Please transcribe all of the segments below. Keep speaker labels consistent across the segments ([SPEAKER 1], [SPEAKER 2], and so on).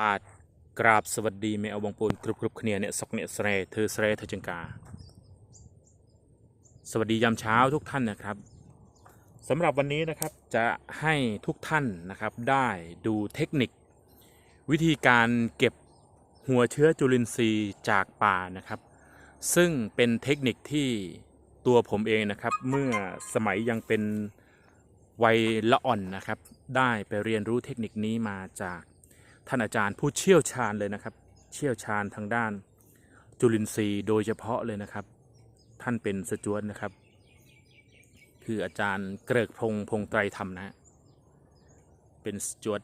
[SPEAKER 1] อาจกราบสวัสดีแม่เอาบองปูนกรุบกรุบគ្នាเนี่ยสกเนี่ยสเรเธอสเรเธอจังกา สวัสดียามเช้าทุกท่านนะครับสำหรับวันนี้นะครับจะให้ทุกท่านนะครับได้ดูเทคนิค วิธีการเก็บหัวเชื้อจุลินทรีย์จากป่านะครับ ซึ่งเป็นเทคนิคที่ตัวผมเองนะครับ เมื่อสมัยยังเป็นวัยละอ่อนนะครับ ได้ไปเรียนรู้เทคนิคนี้มาจาก ท่านอาจารย์ผู้เชี่ยวชาญเลยนะครับ เชี่ยวชาญทางด้าน จุลินทรีย์โดยเฉพาะเลยนะครับ ท่านเป็นสจวตนะครับ คืออาจารย์เกริกพงพงไตรธรรมนะฮะเป็นสจวต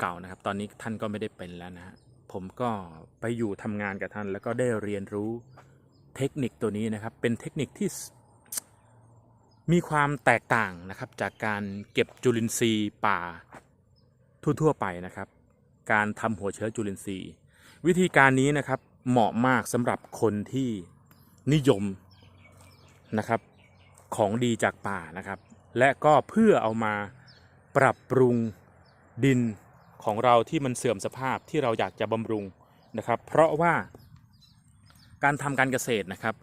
[SPEAKER 1] เก่านะครับ ตอนนี้ท่านก็ไม่ได้เป็นแล้วนะฮะผมก็ไปอยู่ทำงานกับท่าน แล้วก็ได้เรียนรู้เทคนิคตัวนี้นะครับ เป็นเทคนิคที่มีความแตกต่างนะครับจากการเก็บจุลินทรีย์ป่าทั่วๆไปนะครับ การทำหัวเชื้อจุลินทรีย์ วิธีการนี้นะครับเหมาะมากสำหรับคนที่นิยมนะครับของดีจากป่านะครับ และก็เพื่อเอามาปรับปรุงดินของเราที่มันเสื่อมสภาพที่เราอยากจะบำรุงนะครับ เพราะว่าการทำการเกษตรนะครับ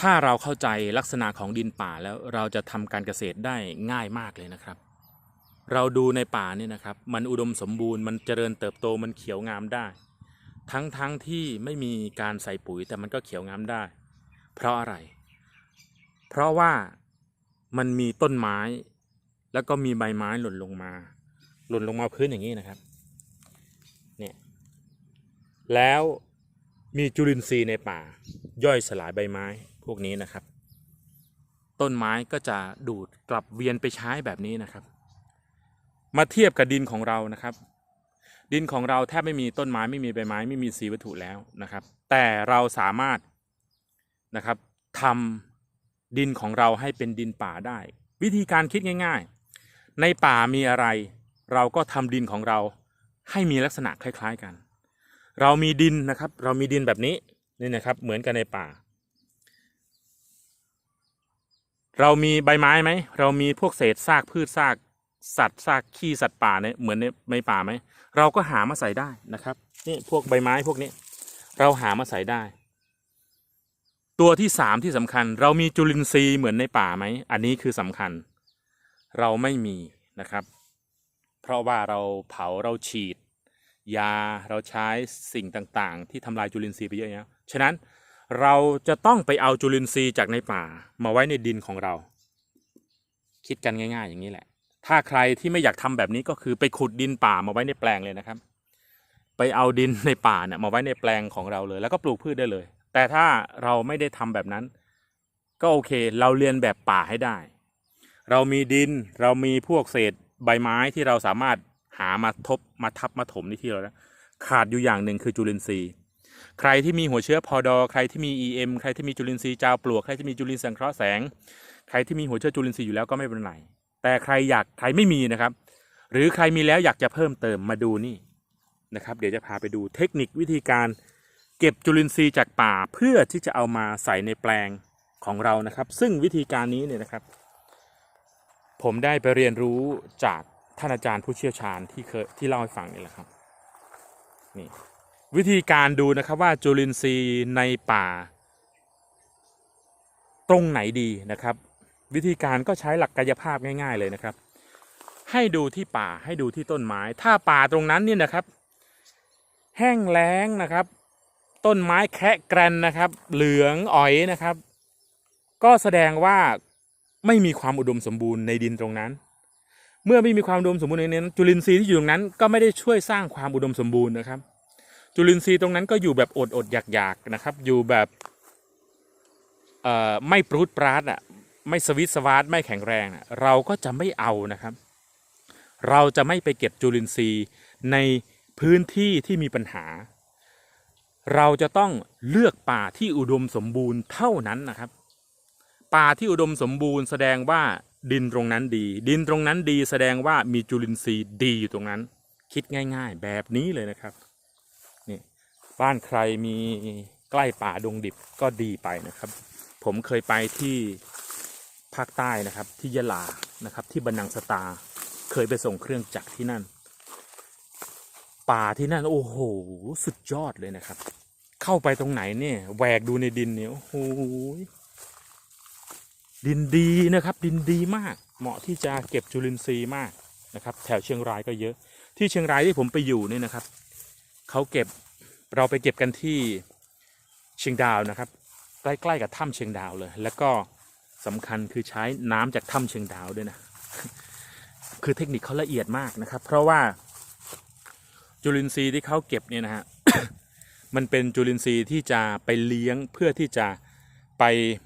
[SPEAKER 1] ถ้าเราเข้าใจลักษณะของดินป่าแล้วเราจะทำการเกษตรได้ง่ายมากเลยนะครับ เราดูในป่าเนี่ยนะครับ มันอุดมสมบูรณ์มันเจริญเติบโตมันเขียวงามได้ ทั้งทั้งที่ไม่มีการใส่ปุ๋ยแต่มันก็เขียวงามได้ เพราะอะไร เพราะว่ามันมีต้นไม้ แล้วก็มีใบไม้หล่นลงมา หล่นลงมาพื้นอย่างนี้นะครับเนี่ยแล้วมีจุลินทรีย์ในป่า ย่อยสลายใบไม้พวกนี้นะครับ ต้นไม้ก็จะดูดกลับเวียนไปใช้แบบนี้นะครับ มาเทียบกับดินของเรานะครับ ดินของเราแทบไม่มีต้นไม้ไม่มีใบไม้ไม่มีสีวัตถุแล้วนะครับ แต่เราสามารถนะครับทำดินของเราให้เป็นดินป่าได้ วิธีการคิดง่าย ๆ ในป่ามีอะไร เราก็ทำดินของเราให้มีลักษณะคล้าย ๆกัน เรามีดินนะครับ เรามีดินแบบนี้นี่นะครับเหมือนกันในป่า เรามีใบไม้ไหม เรามีพวกเศษซากพืชซาก สัตว์ซากขี้สัตว์ป่าเนี่ยเหมือนในในป่าไหมเราก็หามาใส่ได้นะครับนี่พวกใบไม้พวกนี้ เราหามาใส่ได้ ตัวที่สามที่สำคัญ เรามีจุลินทรีย์เหมือนในป่าไหมอันนี้คือสำคัญ เราไม่มีนะครับ เพราะว่าเราเผาเราฉีด ยาเราใช้สิ่งต่างๆ ที่ทำลายจุลินทรีย์ไปเยอะแยะฉะนั้นเราจะต้องไปเอาจุลินทรีย์จากในป่า มาไว้ในดินของเรา คิดกันง่าย ๆ อย่างนี้แหละ ถ้าใครที่ไม่อยากทำแบบนี้ก็คือไปขุดดินป่ามาไว้ในแปลงเลยนะครับ ไปเอาดินในป่าเนี่ยมาไว้ในแปลงของเราเลย แล้วก็ปลูกพืชได้เลย แต่ถ้าเราไม่ได้ทำแบบนั้น ก็โอเค เราเรียนแบบป่าให้ได้ เรามีดินเรามีพวกเศษใบไม้ที่เราสามารถหามาทบมาทับมาถมในที่เราแล้วขาดอยู่อย่างหนึ่งคือจุลินทรีย์ ใครที่มีหัวเชื้อพอดอ ใครที่มี EM ใครที่มีจุลินทรีย์จาวปลวก ใครที่มีจุลินทรีย์สังเคราะห์แสง ใครที่มีหัวเชื้อจุลินทรีย์อยู่แล้วก็ไม่เป็นไร แต่ใครอยากใครไม่มีนะครับ หรือใครมีแล้วอยากจะเพิ่มเติมมาดูนี่นะครับ เดี๋ยวจะพาไปดูเทคนิควิธีการเก็บจุลินทรีย์จากป่าเพื่อที่จะเอามาใส่ในแปลงของเรานะครับ ซึ่งวิธีการนี้เนี่ยนะครับ ผมได้ไปเรียนรู้จากท่านอาจารย์ผู้เชี่ยวชาญที่เคยที่เล่าให้ฟังนี่แหละครับนี่วิธีการดูนะครับว่าจุลินทรีย์ในป่า ตรงไหนดีนะครับ วิธีการก็ใช้หลักกายภาพง่าย ๆเลยนะครับ ให้ดูที่ป่าให้ดูที่ต้นไม้ ถ้าป่าตรงนั้นเนี่ยนะครับ แห้งแล้งนะครับ ต้นไม้แคะแกรนนะครับ เหลืองอ๋อยนะครับ ก็แสดงว่าไม่มีความอุดมสมบูรณ์ในดินตรงนั้น เมื่อไม่มีความอุดมสมบูรณ์ในนั้น จุลินทรีย์ที่อยู่ตรงนั้น ก็ไม่ได้ช่วยสร้างความอุดมสมบูรณ์นะครับ จุลินทรีย์ตรงนั้นก็อยู่แบบอดอดอยากๆนะครับ อยู่แบบไม่ปรุดปราดอะ ไม่สวิตสวาร์ทไม่แข็งแรงเราก็จะไม่เอานะครับ เราจะไม่ไปเก็บจุลินทรีย์ในพื้นที่ที่มีปัญหา เราจะต้องเลือกป่าที่อุดมสมบูรณ์เท่านั้นนะครับ ป่าที่อุดมสมบูรณ์แสดงว่าดินตรงนั้นดี ดินตรงนั้นดีแสดงว่ามีจุลินทรีย์ดีอยู่ตรงนั้น คิดง่าย ๆ แบบนี้เลยนะครับนี่บ้านใครมีใกล้ป่าดงดิบก็ดีไปนะครับ ผมเคยไปที่ ภาคใต้นะครับที่ยะลานะครับ ที่บันนังสตาเคยไปส่งเครื่องจักรที่นั่น ป่าที่นั่น โอ้โห สุดยอดเลยนะครับ เข้าไปตรงไหนเนี่ยแหวกดูในดินเนี่ยโอ้โหดินดีนะครับ ดินดีมาก เหมาะที่จะเก็บจุลินทรีย์มากนะครับ แถวเชียงรายก็เยอะ ที่เชียงรายที่ผมไปอยู่เนี่ยนะครับเขาเก็บเราไปเก็บกันที่เชียงดาวนะครับ ใกล้ๆกับถ้ำเชียงดาวเลย แล้วก็ สำคัญคือใช้น้ำจากถ้ำเชียงดาวด้วยนะ คือเทคนิคเขาละเอียดมากนะครับ เพราะว่าจุลินทรีย์ที่เขาเก็บเนี่ยนะฮะ มันเป็นจุลินทรีย์ที่จะไปเลี้ยงเพื่อที่จะไป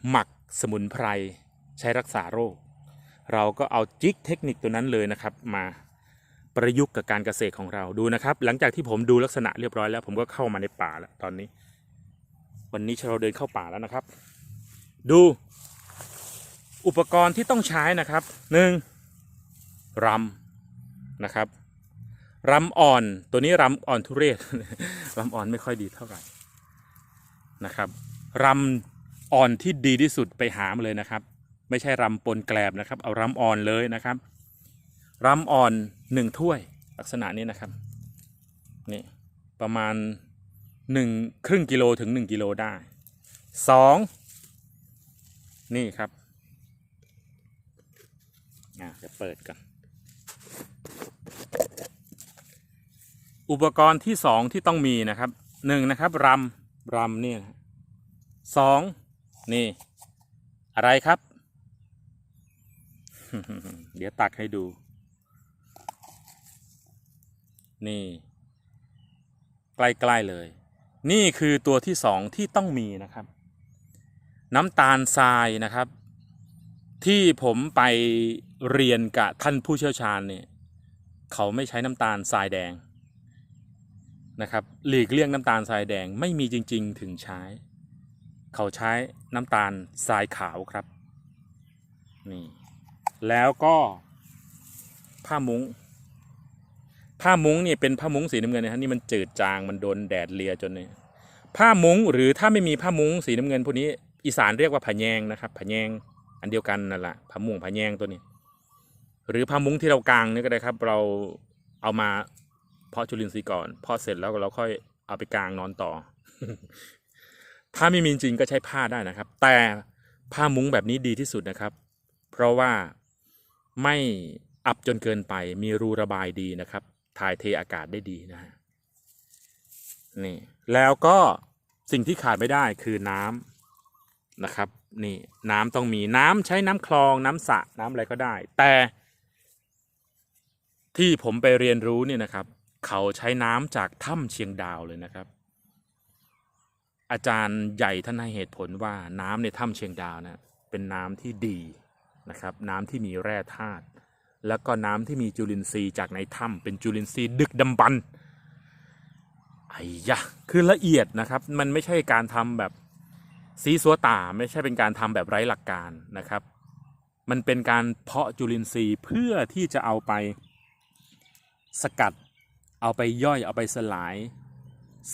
[SPEAKER 1] หมักสมุนไพรใช้รักษาโรค เราก็เอาจิกเทคนิคตัวนั้นเลยนะครับ มาประยุกต์กับการเกษตรของเราดูนะครับ หลังจากที่ผมดูลักษณะเรียบร้อยแล้ว ผมก็เข้ามาในป่าแล้วตอนนี้ วันนี้เราเดินเข้าป่าแล้วนะครับ ดู อุปกรณ์ที่ต้องใช้นะครับหนึ่งรำนะครับรำอ่อนตัวนี้รำอ่อนทุเรศรำอ่อนไม่ค่อยดีเท่าไหร่นะครับรำอ่อนที่ดีที่สุดไปหามาเลยนะครับ ไม่ใช่รำปนแกลบนะครับ เอารำอ่อนเลยนะครับรำอ่อนหนึ่งถ้วยลักษณะนี้นะครับนี่ประมาณหนึ่งครึ่งกิโลถึงหนึ่งกิโลได้สองนี่ครับ อะจะเปิดกัน อุปกรณ์ที่สองที่ต้องมีนะครับหนึ่งนะครับรำรำเนี่ยนะสองนี่ อะไรครับ เดี๋ยวตักให้ดู นี่ ใกล้ ๆ เลย นี่คือตัวที่สองที่ต้องมีนะครับ น้ำตาลทรายนะครับ ที่ผมไป เรียนกับท่านผู้เชี่ยวชาญเนี่ยเขาไม่ใช้น้ำตาลทรายแดงนะครับหลีกเลี่ยงน้ำตาลทรายแดงไม่มีจริง ๆ ถึงใช้ เขาใช้น้ำตาลทรายขาวครับนี่แล้วก็ผ้ามุง้ง ผ้ามุ้งเนี่ยเป็นผ้ามุ้งสีน้ำเงินนะฮะนี่มันจืดจางมันโดนแดดเลียจนเนี่ยผ้ามุ้งหรือถ้าไม่มีผ้ามุ้งสีน้ำเงินพวกนี้อีสานเรียกว่าผาแยงนะครับผาแยงอันเดียวกันนั่นแหละผ้ามุ้งผาแยงตัวนี้ หรือผ้ามุ้งที่เรากางนี่ก็ได้ครับ เราเอามาเพาะจุลินทรีย์ก่อนเพาะเสร็จแล้วเราค่อยเอาไปกางนอนต่อ ถ้าไม่มีจริงก็ใช้ผ้าได้นะครับ แต่ผ้ามุ้งแบบนี้ดีที่สุดนะครับ เพราะว่าไม่อับจนเกินไป มีรูระบายดีนะครับ ถ่ายเทอากาศได้ดีนะฮะนี่แล้วก็สิ่งที่ขาดไม่ได้คือน้ำนะครับ นี่น้ำต้องมีน้ำใช้น้ำคลองน้ำสระน้ำอะไรก็ได้ แต่ ที่ผมไปเรียนรู้เนี่ยนะครับ เขาใช้น้ำจากถ้ำเชียงดาวเลยนะครับ อาจารย์ใหญ่ท่านให้เหตุผลว่าน้ำในถ้ำเชียงดาวนะเป็นน้ำที่ดีนะครับ น้ำที่มีแร่ธาตุแล้วก็น้ำที่มีจุลินทรีย์จากในถ้ำเป็นจุลินทรีย์ดึกดำบรรพ์ไอ้ยะคือละเอียดนะครับ มันไม่ใช่การทำแบบซีซัวตาไม่ใช่เป็นการทำแบบไร้หลักการนะครับ มันเป็นการเพาะจุลินทรีย์เพื่อที่จะเอาไป สกัด เอาไปย่อยเอาไปสลาย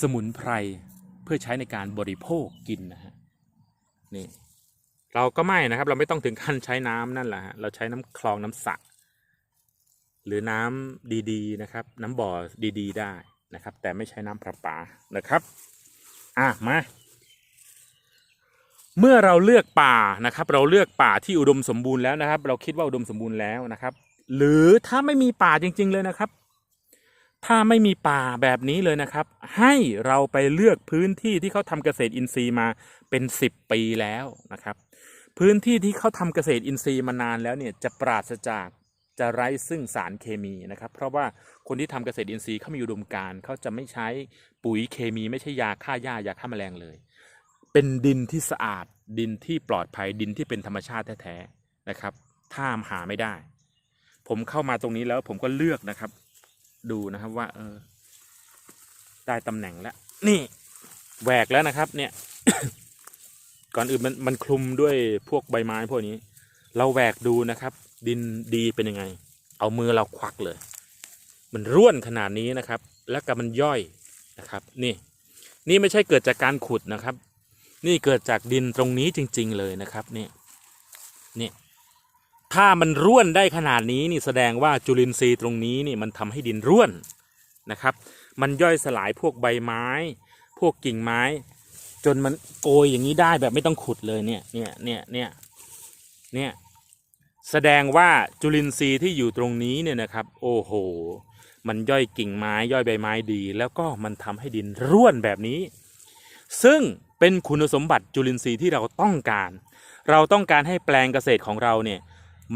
[SPEAKER 1] สมุนไพรเพื่อใช้ในการบริโภคกินนะฮะนี่เราก็ไม่นะครับ เราไม่ต้องถึงขั้นใช้น้ำนั่นแหละฮะเราใช้น้ำคลองน้ำสระหรือน้ำดีๆนะครับ น้ำบ่อดีๆ ได้นะครับ แต่ไม่ใช้น้ำประปานะครับอะมาเมื่อเราเลือกป่านะครับ เราเลือกป่าที่อุดมสมบูรณ์แล้วนะครับ เราคิดว่าอุดมสมบูรณ์แล้วนะครับ หรือถ้าไม่มีป่าจริง ๆ เลยนะครับ ถ้าไม่มีป่าแบบนี้เลยนะครับ ให้เราไปเลือกพื้นที่ที่เขาทำเกษตรอินทรีย์มาเป็น 10 ปีแล้วนะครับ พื้นที่ที่เขาทำเกษตรอินทรีย์มานานแล้วเนี่ยจะปราศจากจะไร้ซึ่งสารเคมีนะครับ เพราะว่าคนที่ทำเกษตรอินทรีย์เขามีอุดมการเขาจะไม่ใช้ปุ๋ยเคมีไม่ใช่ยาฆ่าหญ้ายาฆ่าแมลงเลย เป็นดินที่สะอาดดินที่ปลอดภัยดินที่เป็นธรรมชาติแท้ๆนะครับถ้าหาไม่ได้ ผมเข้ามาตรงนี้แล้วผมก็เลือกนะครับ ดูนะครับว่า เออ ได้ตำแหน่งแล้ว นี่แหวกแล้วนะครับ เนี่ย ก่อนอื่นมันมันคลุมด้วยพวกใบไม้พวกนี้ เราแหวกดูนะครับ ดินดีเป็นยังไง เอามือเราควักเลย มันร่วนขนาดนี้นะครับ แล้วก็มันย่อยนะครับ นี่ นี่ไม่ใช่เกิดจากการขุดนะครับ นี่เกิดจากดินตรงนี้จริง ๆ เลยนะครับ นี่นี่ ถ้ามันร่วนได้ขนาดนี้นี่แสดงว่าจุลินทรีย์ตรงนี้นี่มันทำให้ดินร่วนนะครับ มันย่อยสลายพวกใบไม้ พวกกิ่งไม้ จนมันโกยอย่างนี้ได้แบบไม่ต้องขุดเลยเนี่ยเนี่ยเนี่ยเนี่ยเนี่ยแสดงว่าจุลินทรีย์ที่อยู่ตรงนี้เนี่ยนะครับ โอ้โห มันย่อยกิ่งไม้ย่อยใบไม้ดี แล้วก็มันทำให้ดินร่วนแบบนี้ ซึ่งเป็นคุณสมบัติจุลินทรีย์ที่เราต้องการ เราต้องการให้แปลงเกษตรของเราเนี่ย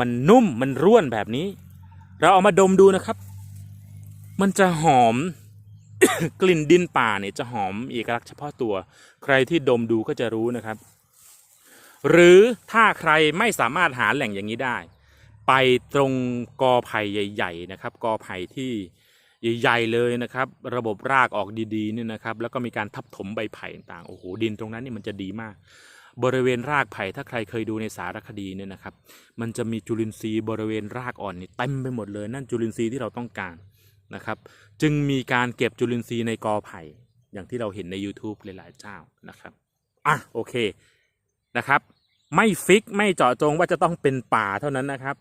[SPEAKER 1] มันนุ่มมันร่วนแบบนี้ เราเอามาดมดูนะครับ มันจะหอม กลิ่นดินป่าเนี่ยจะหอมเอกลักษณ์เฉพาะตัว ใครที่ดมดูก็จะรู้นะครับ หรือถ้าใครไม่สามารถหาแหล่งอย่างนี้ได้ ไปตรงกอไผ่ใหญ่ ๆ นะครับ กอไผ่ที่ใหญ่ๆเลยนะครับ ระบบรากออกดีๆเนี่ยนะครับ แล้วก็มีการทับถมใบไผ่ต่างโอ้โหดินตรงนั้นนี่มันจะดีมาก บริเวณรากไผ่ถ้าใครเคยดูในสารคดีเนี่ยนะครับ มันจะมีจุลินทรีย์บริเวณรากอ่อนนี่เต็มไปหมดเลย นั่นจุลินทรีย์ที่เราต้องการนะครับ จึงมีการเก็บจุลินทรีย์ในกอไผ่อย่างที่เราเห็นใน YouTube หลายๆเจ้านะครับอะโอเคนะครับ ไม่ฟิกไม่เจาะจงว่าจะต้องเป็นป่าเท่านั้นนะครับ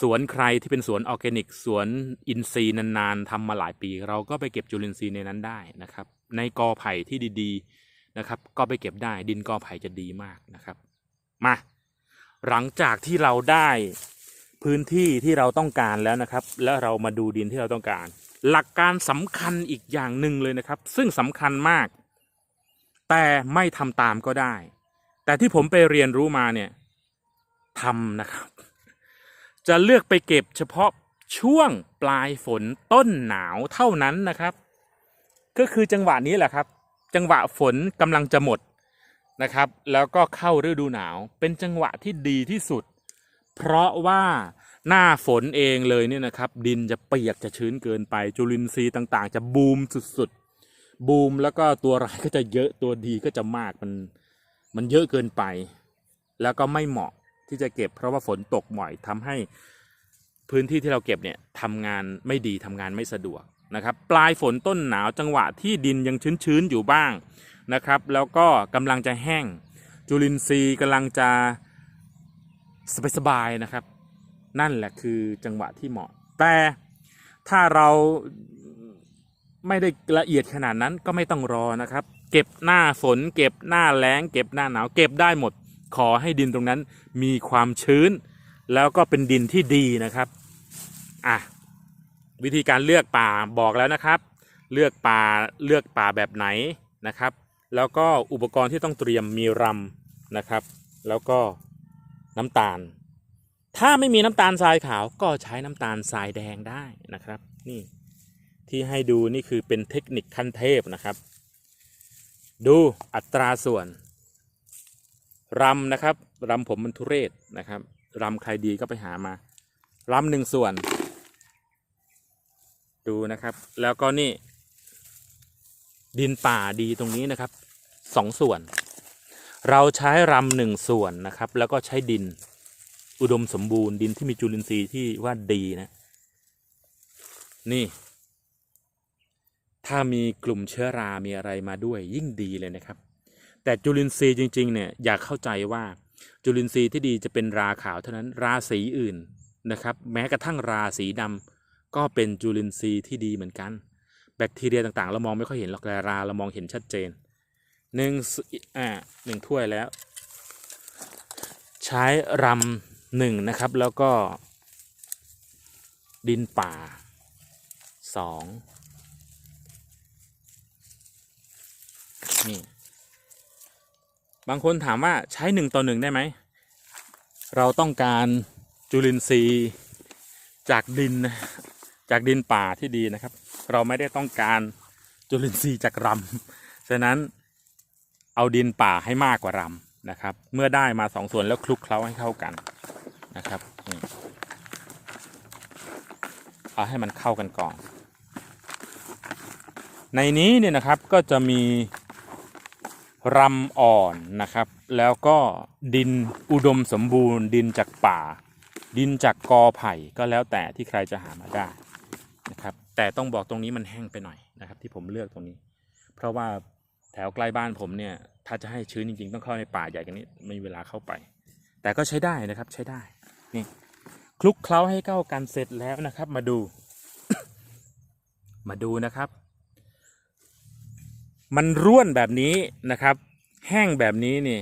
[SPEAKER 1] สวนใครที่เป็นสวนออร์แกนิกสวนอินทรีย์นานๆทำมาหลายปี เราก็ไปเก็บจุลินทรีย์ในนั้นได้นะครับ ในกอไผ่ที่ดีๆ นะครับ ก็ไปเก็บได้ดินกอไผ่จะดีมากนะครับ มาหลังจากที่เราได้พื้นที่ที่เราต้องการแล้วนะครับ แล้วเรามาดูดินที่เราต้องการ หลักการสำคัญอีกอย่างหนึ่งเลยนะครับ ซึ่งสำคัญมาก แต่ไม่ทำตามก็ได้ แต่ที่ผมไปเรียนรู้มาเนี่ยทำนะครับ จะเลือกไปเก็บเฉพาะช่วงปลายฝนต้นหนาวเท่านั้นนะครับ ก็คือจังหวะนี้แหละครับ จังหวะฝนกำลังจะหมดนะครับ แล้วก็เข้าฤดูหนาว เป็นจังหวะที่ดีที่สุด เพราะว่าหน้าฝนเองเลยเนี่ยนะครับ ดินจะเปียกจะชื้นเกินไป จุลินทรีย์ต่างๆ จะบูมสุดๆ บูมแล้วก็ตัวร้ายก็จะเยอะตัวดีก็จะมากมันมันเยอะเกินไป แล้วก็ไม่เหมาะที่จะเก็บ เพราะว่าฝนตกบ่อยทำให้พื้นที่ที่เราเก็บเนี่ยทำงานไม่ดีทำงานไม่สะดวก นะครับปลายฝนต้นหนาวจังหวะที่ดินยังชื้นๆอยู่บ้างนะครับแล้วก็กำลังจะแห้ง จุลินทรีย์กำลังจะสบายๆนะครับ นั่นแหละคือจังหวะที่เหมาะ แต่ถ้าเราไม่ได้ละเอียดขนาดนั้นก็ไม่ต้องรอนะครับ เก็บหน้าฝน เก็บหน้าแล้ง เก็บหน้าหนาว เก็บได้หมด ขอให้ดินตรงนั้นมีความชื้น แล้วก็เป็นดินที่ดีนะครับอะ วิธีการเลือกป่าบอกแล้วนะครับ เลือกป่าเลือกป่าแบบไหนนะครับ แล้วก็อุปกรณ์ที่ต้องเตรียมมีรำนะครับ แล้วก็น้ำตาล ถ้าไม่มีน้ำตาลทรายขาวก็ใช้น้ำตาลทรายแดงได้นะครับ นี่ที่ให้ดูนี่คือเป็นเทคนิคขั้นเทพนะครับ ดูอัตราส่วนรำนะครับรำผมมันทุเรศนะครับรำใครดีก็ไปหามารำหนึ่งส่วน ดูนะครับ แล้วก็นี่ ดินป่าดีตรงนี้นะครับสองส่วน เราใช้รำหนึ่งส่วนนะครับ แล้วก็ใช้ดิน อุดมสมบูรณ์ดินที่มีจุลินทรีย์ที่ว่าดีนะ นี่ ถ้ามีกลุ่มเชื้อรามีอะไรมาด้วยยิ่งดีเลยนะครับ แต่จุลินทรีย์จริง ๆ เนี่ยอยากเข้าใจว่าจุลินทรีย์ที่ดีจะเป็นราขาวเท่านั้นราสีอื่นนะครับ แม้กระทั่งราสีดำ ก็เป็นจุลินทรีย์ที่ดีเหมือนกัน แบคทีเรียต่างๆ เรามองไม่ค่อยเห็นหรอกแต่ราเรามองเห็นชัดเจนหนึ่งอ่าหนึ่งถ้วยแล้ว ใช้รำหนึ่งนะครับ แล้วก็ ดินป่าสองนี่บางคนถามว่าใช้หนึ่งต่อหนึ่งได้ไหม เราต้องการจุลินทรีย์จากดิน จากดินป่าที่ดีนะครับ เราไม่ได้ต้องการจุลินทรีย์จากรำฉะนั้นเอาดินป่าให้มากกว่ารำนะครับ เมื่อได้มาสองส่วนแล้วคลุกเคล้าให้เข้ากันนะครับเอาให้มันเข้ากันก่อน ในนี้เนี่ยนะครับก็จะมีรำอ่อนนะครับ แล้วก็ดินอุดมสมบูรณ์ ดินจากป่า ดินจากกอไผ่ก็แล้วแต่ที่ใครจะหามาได้ แต่ต้องบอกตรงนี้มันแห้งไปหน่อยนะครับ ที่ผมเลือกตรงนี้ เพราะว่าแถวใกล้บ้านผมเนี่ย ถ้าจะให้ชื้นจริงๆ ต้องเข้าในป่าใหญ่กันนี้ไม่มีเวลาเข้าไป แต่ก็ใช้ได้นะครับใช้ได้นี่คลุกเคล้าให้เข้ากันเสร็จแล้วนะครับ มาดู มาดูนะครับ มันร่วนแบบนี้นะครับ แห้งแบบนี้นี่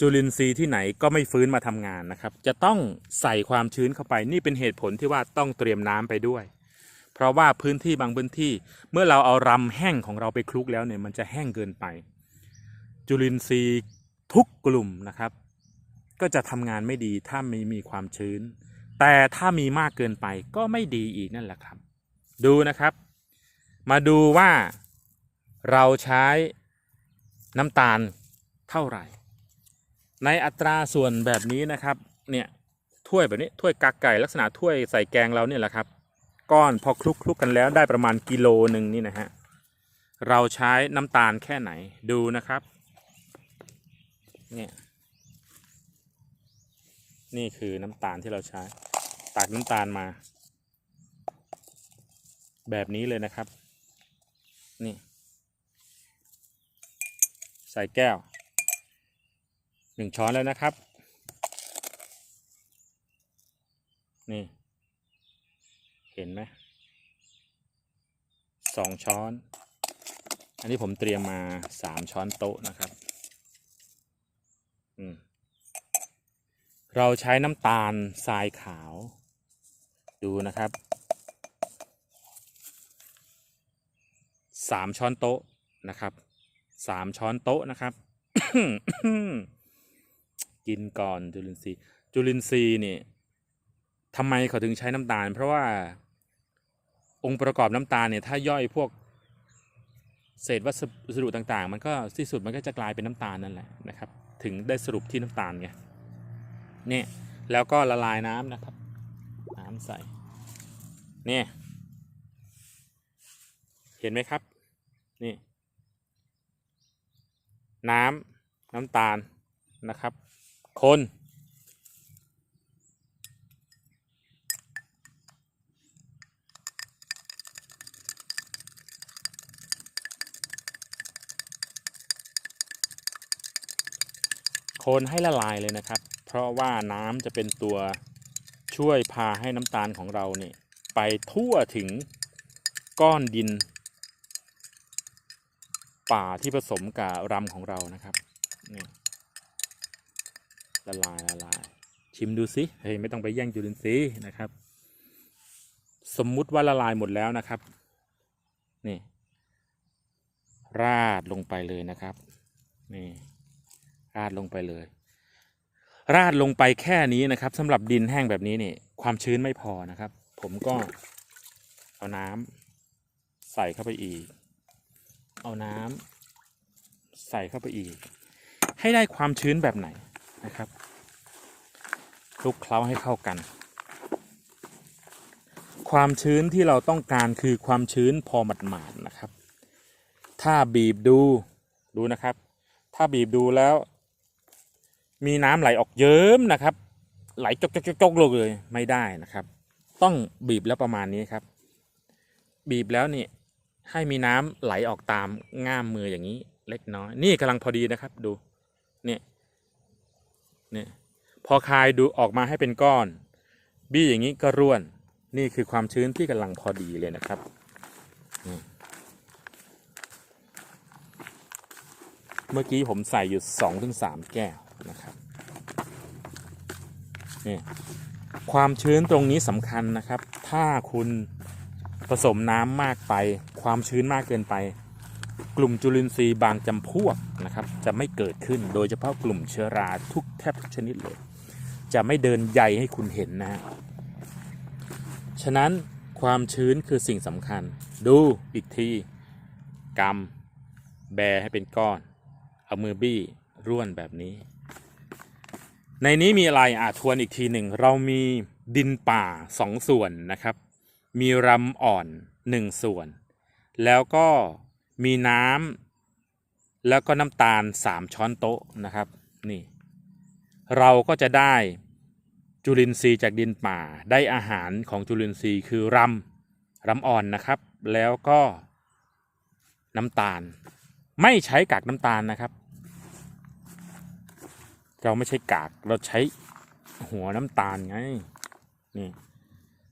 [SPEAKER 1] จุลินทรีย์ที่ไหนก็ไม่ฟื้นมาทำงานนะครับ จะต้องใส่ความชื้นเข้าไปนี่เป็นเหตุผลที่ว่าต้องเตรียมน้ำไปด้วย เพราะว่าพื้นที่บางพื้นที่เมื่อเราเอารำแห้งของเราไปคลุกแล้วเนี่ยมันจะแห้งเกินไป จุลินทรีย์ทุกกลุ่มนะครับ ก็จะทำงานไม่ดีถ้าไม่มีความชื้น แต่ถ้ามีมากเกินไปก็ไม่ดีอีกนั่นแหละครับ ดูนะครับ มาดูว่าเราใช้น้ำตาลเท่าไหร่ ในอัตราส่วนแบบนี้นะครับเนี่ยถ้วยแบบนี้ถ้วยกักไก่ลักษณะถ้วยใส่แกงเราเนี่ยแหละครับ ก้อนพอคลุกคลุกกันแล้วได้ประมาณกิโลหนึ่งนี่นะฮะเราใช้น้ำตาลแค่ไหนดูนะครับเนี่ยนี่คือน้ำตาลที่เราใช้ตักน้ำตาลมา แบบนี้เลยนะครับ นี่ ใส่แก้วหนึ่งช้อนแล้วนะครับ นี่ เห็นไหมสองช้อน อันนี้ผมเตรียมมาสามช้อนโต๊ะนะครับ อืม เราใช้น้ำตาลทรายขาว ดูนะครับสามช้อนโต๊ะนะครับสามช้อนโต๊ะนะครับ กินก่อนจุลินทรีย์จุลินทรีย์นี่ทำไมเขาถึงใช้น้ำตาล เพราะว่า องค์ประกอบน้ำตาลเนี่ยถ้าย่อยพวกเศษวัสดุต่างๆ มันก็ที่สุดมันก็จะกลายเป็นน้ำตาลนั่นแหละนะครับ ถึงได้สรุปที่น้ำตาลไงนี่แล้วก็ละลายน้ำนะครับ น้ำใส่เนี่ยเห็นไหมครับนี่น้ำน้ำตาลนะครับ คน คนให้ละลายเลยนะครับ เพราะว่าน้ำจะเป็นตัวช่วยพาให้น้ำตาลของเราเนี่ยไปทั่วถึงก้อนดิน ป่าที่ผสมกับรำของเรานะครับนี่ละลายละลาย ชิมดูสิเฮ้ยไม่ต้องไปแย่งจุลินทรีย์นะครับ สมมุติว่าละลายหมดแล้วนะครับนี่ราดลงไปเลยนะครับนี่ ราดลงไปเลย ราดลงไปแค่นี้นะครับสำหรับดินแห้งแบบนี้นี่ความชื้นไม่พอนะครับ ผมก็เอาน้ำใส่เข้าไปอีก เอาน้ำใส่เข้าไปอีก ให้ได้ความชื้นแบบไหนนะครับคลุกเคล้าให้เข้ากัน ความชื้นที่เราต้องการคือความชื้นพอหมาดๆนะครับ ถ้าบีบดูดูนะครับ ถ้าบีบดูแล้ว มีน้ำไหลออกเยิ้มนะครับ ไหลจกจกจกลงเลยไม่ได้นะครับ ต้องบีบแล้วประมาณนี้ครับ บีบแล้วนี่ให้มีน้ำไหลออกตามง่ามมืออย่างนี้เล็กน้อย นี่กำลังพอดีนะครับ ดูเนี่ยเนี่ยพอคายดูออกมาให้เป็นก้อน บี้อย่างนี้ก็ร่วน นี่คือความชื้นที่กำลังพอดีเลยนะครับเมื่อกี้ผมใส่อยู่สองถึงสามแก้ว นะครับนี่ความชื้นตรงนี้สำคัญนะครับ ถ้าคุณผสมน้ำมากไป ความชื้นมากเกินไป กลุ่มจุลินทรีย์บางจำพวกนะครับ จะไม่เกิดขึ้นโดยเฉพาะกลุ่มเชื้อราทุกแทบทุกชนิดเลย จะไม่เดินใยให้คุณเห็นนะฮะฉะนั้นความชื้นคือสิ่งสำคัญ ดูอีกทีกำแบให้เป็นก้อน เอามือบี้ร่วนแบบนี้ ในนี้มีอะไรอะทวนอีกทีหนึ่ง เรามีดินป่าสองส่วนนะครับ มีรำอ่อนหนึ่งส่วน แล้วก็มีน้ำแล้วก็น้ำตาลสามช้อนโต๊ะนะครับนี่ เราก็จะได้จุลินทรีย์จากดินป่าได้อาหารของจุลินทรีย์คือรำรำอ่อนนะครับ แล้วก็น้ำตาล ไม่ใช้กากน้ำตาลนะครับ เราไม่ใช้กากเราใช้หัวน้ำตาลไงนี่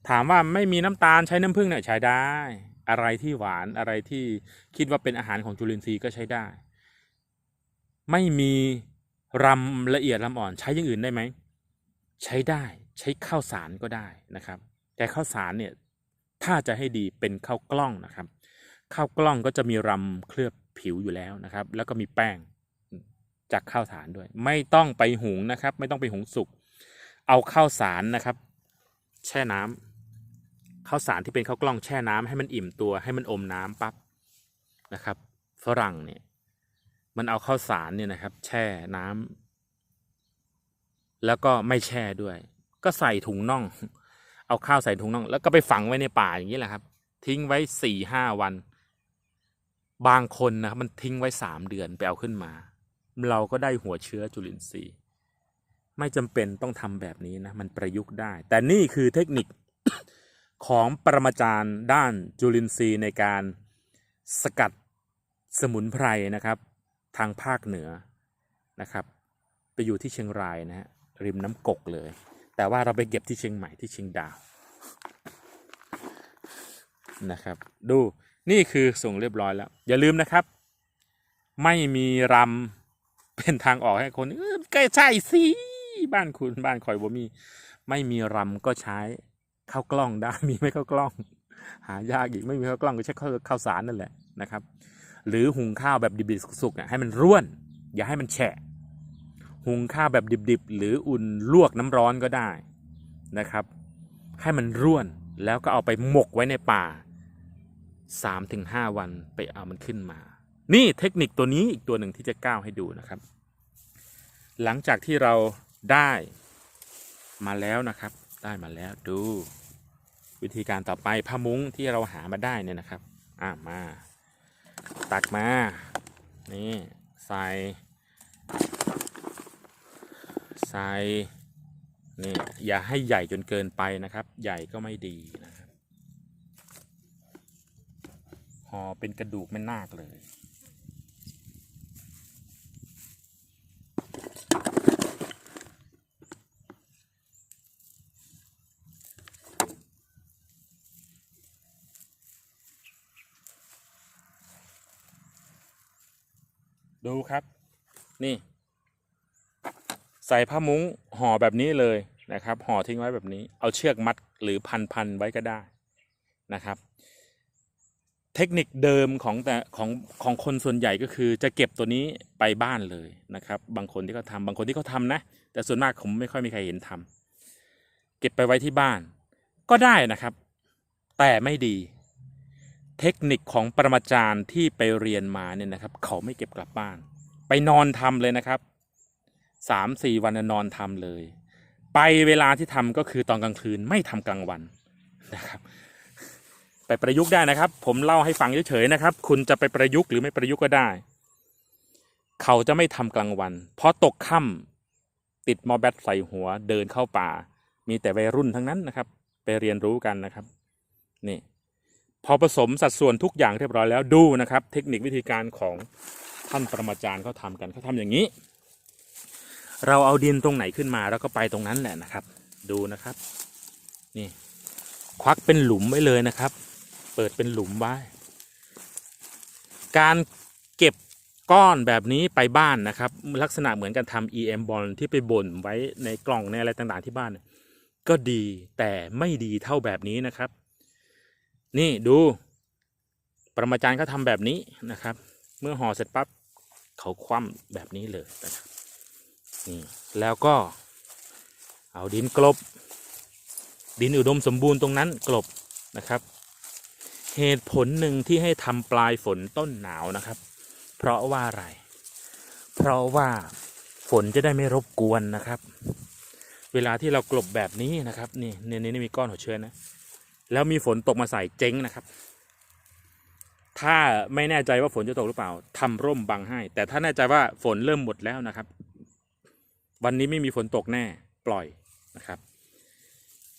[SPEAKER 1] ถามว่าไม่มีน้ำตาลใช้น้ำผึ้งเนี่ยใช้ได้ อะไรที่หวานอะไรที่คิดว่าเป็นอาหารของจุลินทรีย์ก็ใช้ได้ ไม่มีรำละเอียดลำอ่อนใช้อย่างอื่นได้ไหมใช้ได้ใช้ข้าวสารก็ได้นะครับ แต่ข้าวสารเนี่ยถ้าจะให้ดีเป็นข้าวกล้องนะครับข้าวกล้องก็จะมีรำเคลือบผิวอยู่แล้วนะครับ แล้วก็มีแป้ง จากข้าวสารด้วย ไม่ต้องไปหุงนะครับ ไม่ต้องไปหุงสุก เอาข้าวสารนะครับ แช่น้ำข้าวสารที่เป็นข้าวกล้องแช่น้ำให้มันอิ่มตัวให้มันอมน้ำปั๊บนะครับฝรั่งเนี่ย มันเอาข้าวสารเนี่ยนะครับ แช่น้ำแล้วก็ไม่แช่ด้วย ก็ใส่ถุงน่อง เอาข้าวใส่ถุงน่อง แล้วก็ไปฝังไว้ในป่าอย่างนี้แหละครับ ทิ้งไว้สี่ห้าวัน บางคนนะครับมันทิ้งไว้สามเดือนไปเอาขึ้นมา เราก็ได้หัวเชื้อจุลินทรีย์ ไม่จำเป็นต้องทำแบบนี้นะ มันประยุกต์ได้ แต่นี่คือเทคนิคของปรมาจารย์ด้านจุลินทรีย์ในการสกัดสมุนไพรนะครับ ทางภาคเหนือนะครับ ไปอยู่ที่เชียงรายนะฮะริมน้ำกกเลย แต่ว่าเราไปเก็บที่เชียงใหม่ที่เชียงดาวนะครับ ดูนี่คือส่งเรียบร้อยแล้ว อย่าลืมนะครับ ไม่มีรำ เป็นทางออกให้คนเออก็ใช่สิบ้านคุณบ้านคอยบ่มี ไม่มีรำก็ใช้ข้าวกล้องได้มีไหมข้าวกล้อง หายากอีกไม่มีข้าวกล้องก็ใช้ข้าวข้าวสารนั่นแหละนะครับ หรือหุงข้าวแบบดิบๆสุกๆเนี่ยให้มันร่วน อย่าให้มันแฉะ หุงข้าวแบบดิบๆ หรืออุ่นลวกน้ำร้อนก็ได้นะครับ ให้มันร่วนแล้วก็เอาไปหมกไว้ในป่า 3-5 วันไปเอามันขึ้นมา นี่เทคนิคตัวนี้อีกตัวหนึ่งที่จะก้าวให้ดูนะครับ หลังจากที่เราได้มาแล้วนะครับ ได้มาแล้วดู วิธีการต่อไปผ้ามุ้งที่เราหามาได้เนี่ยนะครับ อ่ามา ตักมา นี่ใส่ใส่นี่อย่าให้ใหญ่จนเกินไปนะครับ ใหญ่ก็ไม่ดีนะครับห่อเป็นกระดูกไม่นาคเลย ดูครับ นี่ ใส่ผ้ามุ้งห่อแบบนี้เลยนะครับห่อทิ้งไว้แบบนี้ เอาเชือกมัดหรือพันพันไว้ก็ได้นะครับ เทคนิคเดิมของแต่ของของคนส่วนใหญ่ก็คือจะเก็บตัวนี้ไปบ้านเลยนะครับ บางคนที่เขาทำบางคนที่เขาทำนะ แต่ส่วนมากผมไม่ค่อยมีใครเห็นทำเก็บไปไว้ที่บ้าน ก็ได้นะครับ แต่ไม่ดี เทคนิคของปรมาจารย์ที่ไปเรียนมาเนี่ยนะครับ เขาไม่เก็บกลับบ้าน ไปนอนทำเลยนะครับสามสี่วันนอนทำเลย ไปเวลาที่ทำก็คือตอนกลางคืนไม่ทำกลางวันนะครับ ไปประยุกต์ได้นะครับ ผมเล่าให้ฟังเฉยๆนะครับ คุณจะไปประยุกต์หรือไม่ประยุกต์ก็ได้ เขาจะไม่ทำกลางวัน เพราะตกค่ำติดมอแบตใส่หัวเดินเข้าป่า มีแต่วัยรุ่นทั้งนั้นนะครับ ไปเรียนรู้กันนะครับ นี่ พอผสมสัดส่วนทุกอย่างเรียบร้อยแล้วดูนะครับ เทคนิควิธีการของท่านปรมาจารย์เขาทำกันเขาทำอย่างนี้ เราเอาดินตรงไหนขึ้นมาแล้วก็ไปตรงนั้นแหละนะครับ ดูนะครับ นี่ ควักเป็นหลุมไว้เลยนะครับ เปิดเป็นหลุมไว้ การเก็บก้อนแบบนี้ไปบ้านนะครับ ลักษณะเหมือนกันทำ EM บอลที่ไปบ่นไว้ในกล่องในอะไรต่างๆที่บ้าน ก็ดีแต่ไม่ดีเท่าแบบนี้นะครับ นี่ดูปรมาจารย์เขาทำแบบนี้นะครับ เมื่อห่อเสร็จปั๊บเขาคว่ำแบบนี้เลยนะครับนี่แล้วก็เอาดินกลบ ดินอุดมสมบูรณ์ตรงนั้นกลบนะครับ เหตุผลหนึ่งที่ให้ทำปลายฝนต้นหนาวนะครับ เพราะว่าอะไร เพราะว่าฝนจะได้ไม่รบกวนนะครับ เวลาที่เรากลบแบบนี้นะครับ นี่ในนี้มีก้อนหัวเชื้อนะ แล้วมีฝนตกมาใส่เจ๊งนะครับ ถ้าไม่แน่ใจว่าฝนจะตกหรือเปล่าทำร่มบังให้ แต่ถ้าแน่ใจว่าฝนเริ่มหมดแล้วนะครับ วันนี้ไม่มีฝนตกแน่ปล่อยนะครับ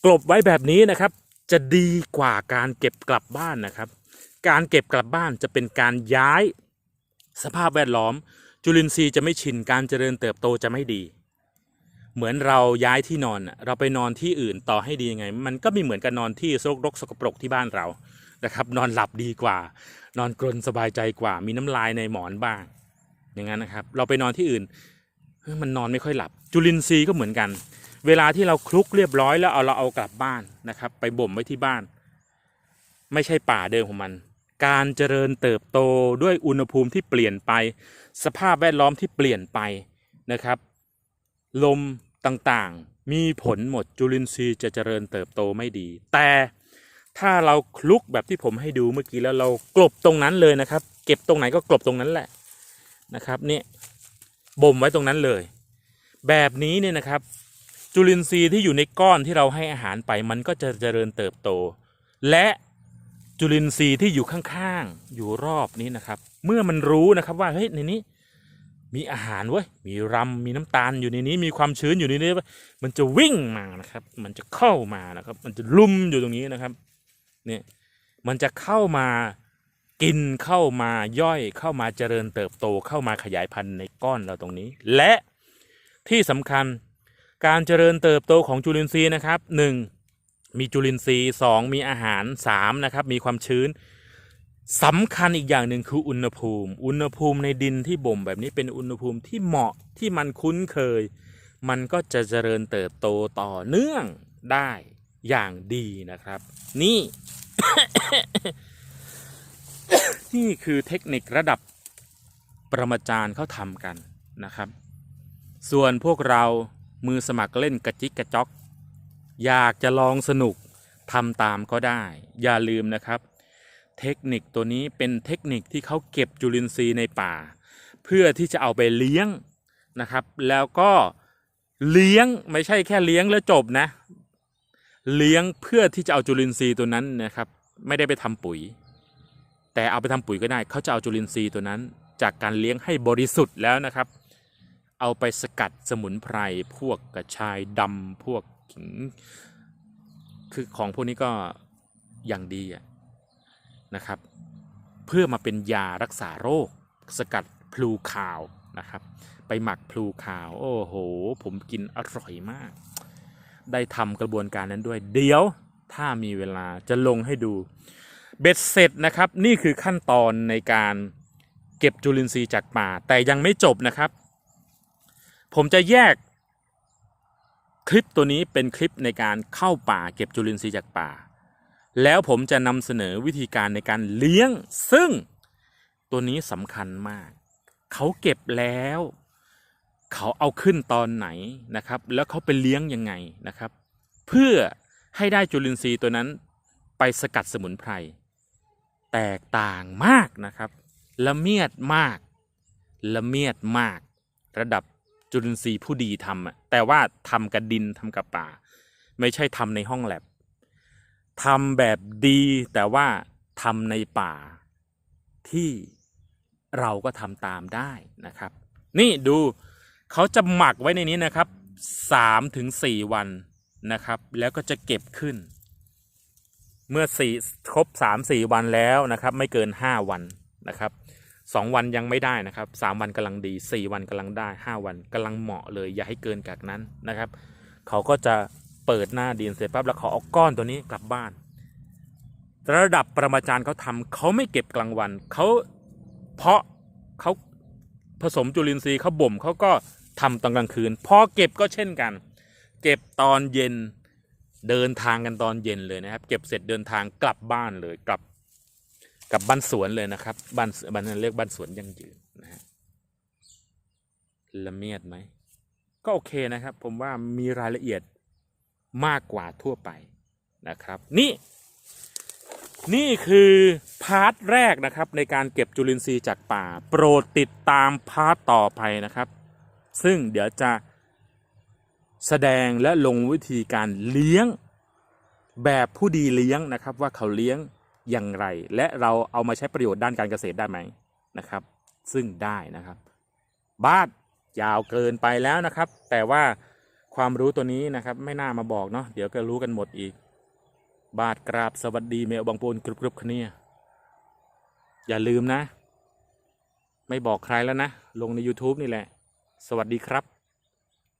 [SPEAKER 1] กลบไว้แบบนี้นะครับ จะดีกว่าการเก็บกลับบ้านนะครับ การเก็บกลับบ้านจะเป็นการย้ายสภาพแวดล้อม จุลินทรีย์จะไม่ชินการเจริญเติบโตจะไม่ดี เหมือนเราย้ายที่นอนเราไปนอนที่อื่นต่อให้ดียังไง มันก็ไม่เหมือนกับนอนที่สกรกสกปรกที่บ้านเรานะครับนอนหลับดีกว่า นอนกรนสบายใจกว่า มีน้ำลายในหมอนบ้าง อย่างนั้นนะครับ เราไปนอนที่อื่นมันนอนไม่ค่อยหลับ จุลินทรีย์ก็เหมือนกัน เวลาที่เราคลุกเรียบร้อยแล้วเอาเราเอากลับบ้านนะครับ ไปบ่มไว้ที่บ้าน ไม่ใช่ป่าเดิมของมัน การเจริญเติบโตด้วยอุณหภูมิที่เปลี่ยนไป สภาพแวดล้อมที่เปลี่ยนไปนะครับ ลม ต่างๆ มีผลหมดจุลินทรีย์จะเจริญเติบโตไม่ดี แต่ถ้าเราคลุกแบบที่ผมให้ดูเมื่อกี้แล้วเรากลบตรงนั้นเลยนะครับ เก็บตรงไหนก็กลบตรงนั้นแหละนะครับเนี่ยบ่มไว้ตรงนั้นเลย แบบนี้เนี่ยนะครับ จุลินทรีย์ที่อยู่ในก้อนที่เราให้อาหารไปมันก็จะเจริญเติบโต และจุลินทรีย์ที่อยู่ข้างๆอยู่รอบนี้นะครับ เมื่อมันรู้นะครับว่าเฮ้ยในนี้ มีอาหารเว้ย มีรำมีน้ำตาลอยู่ในนี้ มีความชื้นอยู่ในนี้ มันจะวิ่งมานะครับ มันจะเข้ามานะครับ มันจะลุ่มอยู่ตรงนี้นะครับ เนี่ย มันจะเข้ามากินเข้ามาย่อยเข้ามาเจริญเติบโตเข้ามาขยายพันธุ์ในก้อนเราตรงนี้ และที่สำคัญการเจริญเติบโตของจุลินทรีย์นะครับหนึ่งมีจุลินทรีย์สองมีอาหารสามนะครับ มีความชื้น สำคัญอีกอย่างหนึ่งคืออุณหภูมิ อุณหภูมิในดินที่บ่มแบบนี้เป็นอุณหภูมิที่เหมาะที่มันคุ้นเคย มันก็จะเจริญเติบโตต่อเนื่องได้อย่างดีนะครับ นี่ นี่คือเทคนิคระดับประมาจารย์เขาทำกันนะครับ ส่วนพวกเรามือสมัครเล่นกระจิกกระจอก อยากจะลองสนุกทำตามก็ได้ อย่าลืมนะครับ เทคนิคตัวนี้เป็นเทคนิคที่เขาเก็บจุลินทรีย์ในป่า เพื่อที่จะเอาไปเลี้ยงนะครับ แล้วก็เลี้ยงไม่ใช่แค่เลี้ยงแล้วจบนะ เลี้ยงเพื่อที่จะเอาจุลินทรีย์ตัวนั้นนะครับ ไม่ได้ไปทำปุ๋ย แต่เอาไปทำปุ๋ยก็ได้เขาจะเอาจุลินทรีย์ตัวนั้น จากการเลี้ยงให้บริสุทธิ์แล้วนะครับ เอาไปสกัดสมุนไพรพวกกระชายดำพวกขิงคือของพวกนี้ก็อย่างดีอะ นะครับ เพื่อมาเป็นยารักษาโรค สกัดพลูขาวนะครับ ไปหมักพลูขาว โอ้โห ผมกินอร่อยมาก ได้ทำกระบวนการนั้นด้วย เดี๋ยวถ้ามีเวลาจะลงให้ดู เบ็ดเสร็จนะครับ นี่คือขั้นตอนในการเก็บจุลินทรีย์จากป่า แต่ยังไม่จบนะครับ ผมจะแยกคลิปตัวนี้เป็นคลิปในการเข้าป่าเก็บจุลินทรีย์จากป่า แล้วผมจะนำเสนอวิธีการในการเลี้ยง ซึ่งตัวนี้สำคัญมาก เขาเก็บแล้ว เขาเอาขึ้นตอนไหนนะครับ แล้วเขาไปเลี้ยงยังไงนะครับ เพื่อให้ได้จุลินทรีย์ตัวนั้นไปสกัดสมุนไพร แตกต่างมากนะครับ ละเมียดมาก ละเมียดมาก ระดับจุลินทรีย์ผู้ดีทำแต่ว่าทำกับดินทำกับป่า ไม่ใช่ทำในห้องแลบ ทำแบบดีแต่ว่าทำในป่าที่เราก็ทำตามได้นะครับ นี่ดูเขาจะหมักไว้ในนี้นะครับสามถึงสี่วันนะครับ แล้วก็จะเก็บขึ้น เมื่อสี่ครบสามสี่วันแล้วนะครับ ไม่เกินห้าวันนะครับสองวันยังไม่ได้นะครับสามวันกำลังดีสี่วันกำลังได้ห้าวันกำลังเหมาะเลย อย่าให้เกินจากนั้นนะครับ เขาก็จะ เปิดหน้าดินเสร็จปั๊บแล้วเขาเอาก้อนตัวนี้กลับบ้าน ระดับประมาจารย์เขาทำเขาไม่เก็บกลางวันเขาเพาะเขาผสมจุลินทรีย์เขาบ่มเขาก็ทำตอนกลางคืนพอเก็บก็เช่นกัน เก็บตอนเย็นเดินทางกันตอนเย็นเลยนะครับ เก็บเสร็จเดินทางกลับบ้านเลยกลับกลับบ้านสวนเลยนะครับบ้านบ้านนั้นเรียกบ้านสวนยั่งยืนนะฮะละเมียดไหมก็โอเคนะครับ ผมว่ามีรายละเอียด มากกว่าทั่วไปนะครับ นี่ นี่คือพาร์ทแรกนะครับในการเก็บจุลินทรีย์จากป่า โปรดติดตามพาร์ทต่อไปนะครับ ซึ่งเดี๋ยวจะแสดงและลงวิธีการเลี้ยงแบบผู้ดีเลี้ยงนะครับ ว่าเขาเลี้ยงอย่างไร และเราเอามาใช้ประโยชน์ด้านการเกษตรได้ไหมนะครับ ซึ่งได้นะครับ บ้านยาวเกินไปแล้วนะครับ แต่ว่า ความรู้ตัวนี้นะครับไม่น่ามาบอกเนาะเดี๋ยวก็รู้กันหมดอีก บาทกราบสวัสดีเมลบางปูนกรุบกรุบคะเนี่ยอย่าลืมนะ ไม่บอกใครแล้วนะ ลงใน YouTube นี่แหละ สวัสดีครับ